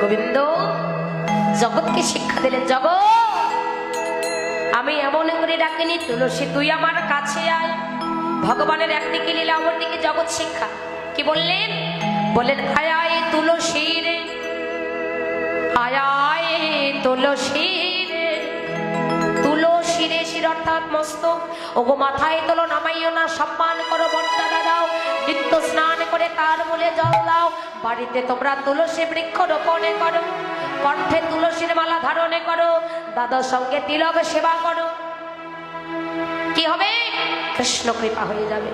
গোবিন্দ, জগৎকে শিক্ষা দিলেন জগৎ আমি এমন করে ডাকিনি, তুলসী, তুই আমার কাছে আয়। ভগবানের একদিকে লীলা, অপরদিকে জগৎ শিক্ষা। কি বললেন? বললেন আয় তুলসী রে। আয় তুলসী রে। তুলসী রে, শির অর্থাৎ মস্ত। ওগো মাথায় তোলো, নামাইও না, সম্মান করো মর্যাদা দাও নিত্য স্নান করে তার মূলে জল দাও। বাড়িতে তোমরা তুলসী বৃক্ষ রোপণে করো, কণ্ঠে তুলসীর মালা ধারণে করো দাদার সঙ্গে তিলক সেবা করো। কি হবে? কৃষ্ণ কৃপা হয়ে যাবে।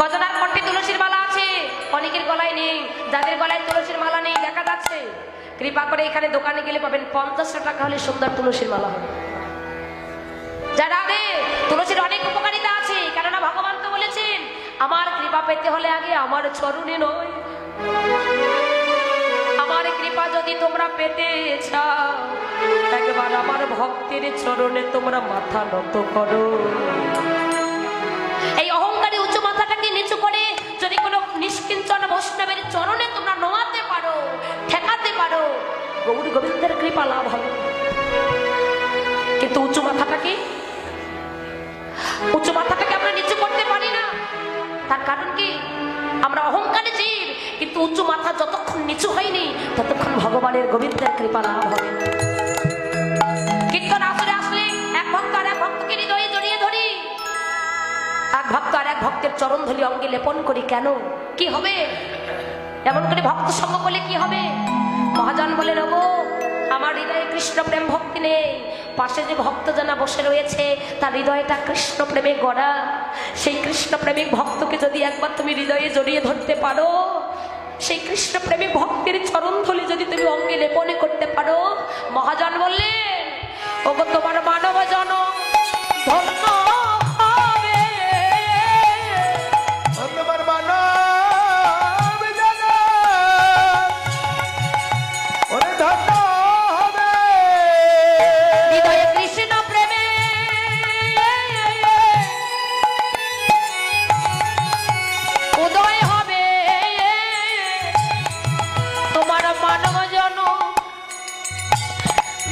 কজনার কণ্ঠে তুলসীর মালা আছে? অনেকের গলায় নেই, যাদের গলায় তুলসীর মালা নেই, দেখা যাচ্ছে। কৃপা করে এখানে দোকানে গেলে পাবেন পঞ্চাশশো টাকা হলে সুন্দর তুলসীর মালা হবে। যারা তুলসীর অনেক উপকারিতা আছে কেননা ভগবান তো বলেছেন আমার কৃপা পেতে হলে আগে আমার চরণে নয়। আমার কৃপা যদি তোমরা পেতে চাও, একবার আমার ভক্তের চরণে তোমরা মাথা নত করো। এই অহংকারী উঁচু মাথাটাকে নিচু করে যদি কোনো নিষ্কিঞ্চন বৈষ্ণবের চরণে তোমরা নোয়াতে পারো, ঠেকাতে পারো, গৌর গোবিন্দের কৃপা লাভ হবে। তার কারণ কি? আমরা অহংকারী জীব, কিন্তু উঁচু মাথা যতক্ষণ নিচু হয়নি, ততক্ষণ ভগবানের গোবিন্দের কৃপা লাভ হবে। কীর্তন আসরে আসলে এক ভক্ত আর এক ভক্তকে হৃদয়ে জড়িয়ে ধরি। এক ভক্ত আর এক ভক্তের চরণ ধলি অঙ্গে লেপন করি কেন? কি হবে? এমন করে ভক্ত সঙ্গ করলে কি হবে? মহাজন বলে রব আমার হৃদয়ে কৃষ্ণ প্রেম ভক্তি নেই। পাশে যে ভক্ত জানা বসে রয়েছে, তার হৃদয়টা কৃষ্ণ প্রেমে গড়া। সেই কৃষ্ণ প্রেমিক ভক্তকে যদি একবার তুমি হৃদয়ে জড়িয়ে ধরতে পারো, সেই কৃষ্ণ প্রেমিক ভক্তের চরণ ধলি যদি তুমি অঙ্গে লেপনে করতে পারো, মহাজন বললেন, ওগো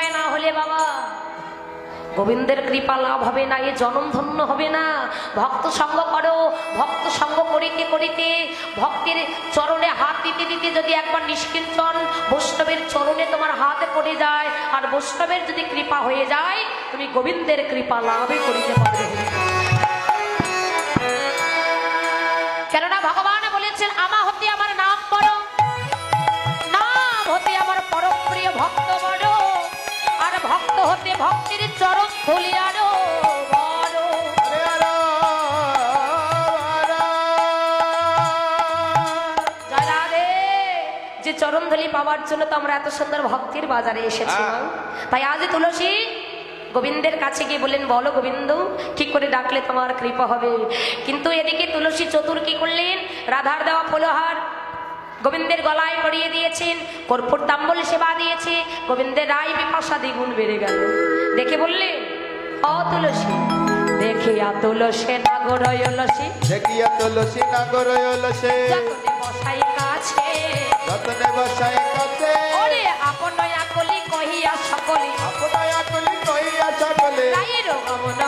প্রেমের না হলে বাবা। গোবিন্দের কৃপা লাভ হবে না, এ জনম ধন্য হবে না। ভক্ত সঙ্গ করো, ভক্ত সঙ্গ করিতে করিতে ভক্তের চরণে হাত দিতে দিতে যদি একবার নিষ্কিঞ্চন বৈষ্ণবের চরণে তোমার হাতে পড়ে যায়, আর বৈষ্ণবের যদি কৃপা হয়ে যায়, তুমি গোবিন্দের কৃপা লাভে করিতে পারবে। ভক্তির চরণ আরও রাধে। যে পাওয়ার জন্য তো আমরা এত সুন্দর ভক্তির বাজারে এসেছিলাম তাই আজ তুলসী গোবিন্দের কাছে গিয়ে বললেন বলো গোবিন্দ ঠিক করে ডাকলে তোমার কৃপা হবে। কিন্তু এদিকে তুলসী চতুর কি করলেন? রাধার দেওয়া ফলহার গোবিন্দের গলায় পরিয়ে দিয়েছেন কর্পূর তাম্বল সেবা দিয়েছে গোবিন্দের রায় বিপাশা দ্বিগুণ বেড়ে গেল। দেখে বললেন অ তুলসী দেখে তুলসী নাগর অলসী। দেখিয়া তুলসী নাগর অলসে। বসাই কাছে যতনে বসায় কাছে। ওরে আপন আকলি কহিয়া সকলে। আপনায় আকলি কইয়া সকলে। রায়ের গমন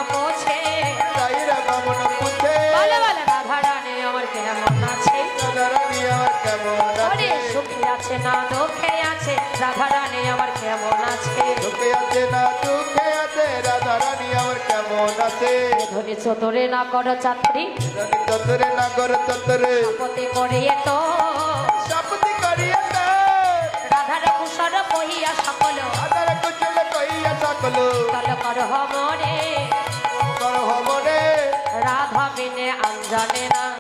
কেমন ওরে আছে সুখে আছে না দুঃখে আছে? রাধা রানী আমার কেমন আছে? সুখে আছে না দুঃখে আছে? রাধা রানী আমার কেমন আছে? ধরে চতরে না করো চাকরি চতরে নাগর চতরে। পতে করে তো। সাপতি করিয়া তা। রাধার কুশল কহিয়া সকল। আদার কুচলে কইয়া সকল। তল কর মনে। কর রাধা বিনে আঞ্জনে না।